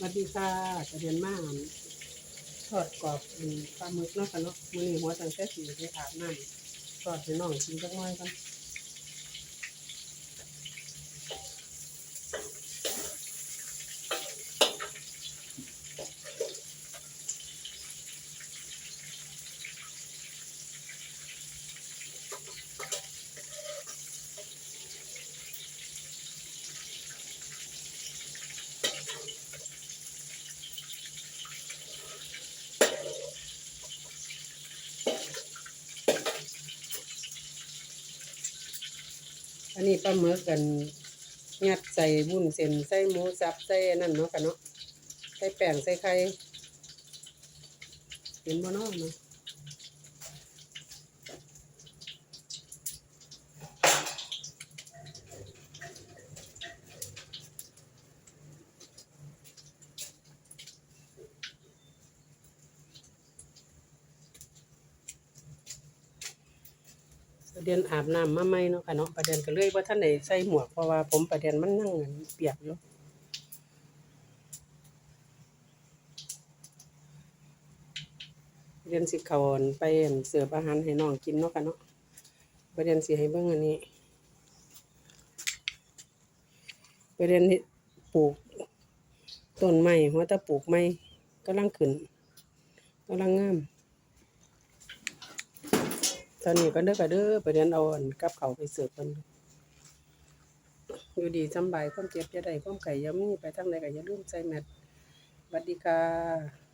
สวัสดีค่ะกระเดียนม่านทอดกรอบปลาหมึกเนาะค่ะเนาะมื้อนี้หัวตั้งแต่สีไปอาบน้ำทอดให้น้องกินจักหน่อยกัน อันนี้ปลาหมึกกันงัดใส่บุ้นเส้นใส่หมูสับใส่นั่นเนาะกันเนาะใส่แป้งใส่ไข่เห็นบ่เนาะเนาะ ประเด็นอาบน้ำมาใหม่เนาะค่ะเนาะประเด็นก็เลยว่าท่านได้ใส่หมวกเพราะว่าผมประเด็นมันนั่งเปียกอยู่เรียนสิเขาอั่นไปอั่นเสิร์ฟอาหารให้น้องกินเนาะค่ะเนาะประเด็นสิให้เบิ่งอันนี้ประเด็นที่ปลูกต้นไม้หัวตะปลูกไม้กำลังขึ้นกำลังงาม ตอนนี้ก็เด้อก็เด้อประเด็นเอาอันกับเขาไปเสิร์ฟเพิ่นอยู่ดีสำบายความเจ็บจะได้ความไก่อยามีไปทางใดก็อย่าลืมใส่แมสสวัสดีค่ะ